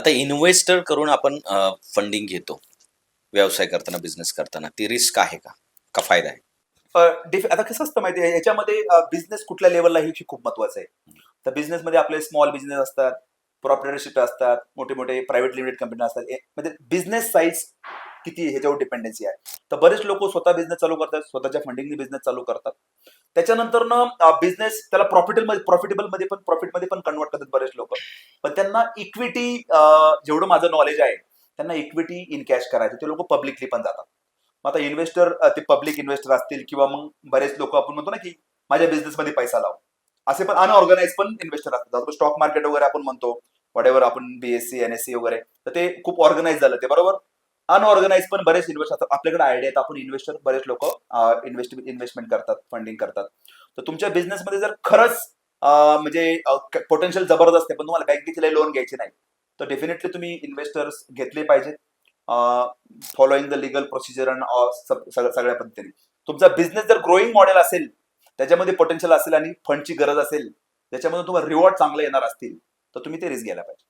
आता इन्व्हेस्टर करून आपण फंडिंग घेतो. व्यवसाय करताना बिझनेस करताना ती रिस्क आहे का? का फायदा आहे? आता कसं असतं माहिती आहे याच्यामध्ये बिझनेस कुठल्या लेवलला हे खूप महत्वाचं आहे. तर बिझनेसमध्ये आपले स्मॉल बिझनेस असतात प्रॉपरेटरशिप असतात मोठे मोठे प्रायव्हेट लिमिटेड कंपनी असतात म्हणजे बिझनेस साईज किती ह्याच्यावर डिपेंडन्सी आहे. तर बरेच लोक स्वतः बिझनेस चालू करतात स्वतःच्या फंडिंगने बिझनेस चालू करतात. त्याच्यानंतर बिझनेस त्याला प्रॉफिटेबलमध्ये प्रॉफिटेबलमध्ये पण प्रॉफिटमध्ये पण कन्वर्ट करतात बरेच लोक. पण त्यांना इक्विटी जेवढं माझं नॉलेज आहे त्यांना इक्विटी इन कॅश करायचं ते लोक पब्लिकली पण जातात. मग आता इन्व्हेस्टर ते पब्लिक इन्व्हेस्टर असतील किंवा मग बरेच लोक आपण म्हणतो ना की माझ्या बिझनेसमध्ये पैसा लाव. असे पण अनऑर्गनाइज पण इन्व्हेस्टर असतात. स्टॉक मार्केट वगैरे आपण म्हणतो वडेवर आपण बीएससी एनएससी वगैरे तर ते खूप ऑर्गनाईज झालं ते बरोबर? अनऑर्गनाइज पण बरेच इन्व्हेस्टर असतात. आपल्याकडे आयडिया आहेत. आपण इन्व्हेस्टर बरेच लोक इन्व्हेस्ट इन्व्हेस्टमेंट करतात फंडिंग करतात. तर तुमच्या बिझनेसमध्ये जर खरंच म्हणजे पोटेन्शियल जबरदस्त आहे पण तुम्हाला बँकेचे लोन घ्यायचे नाही तर डेफिनेटली तुम्ही इन्व्हेस्टर्स घेतले पाहिजेत following the legal procedure and सगळ्या पद्धतीने. तुमचा बिझनेस जर ग्रोईंग मॉडेल असेल त्याच्यामध्ये पोटेन्शियल असेल आणि फंडची गरज असेल त्याच्यामध्ये तुम्हाला रिवॉर्ड चांगले येणार असतील तर तुम्ही ते रिस्क घ्यायला पाहिजे.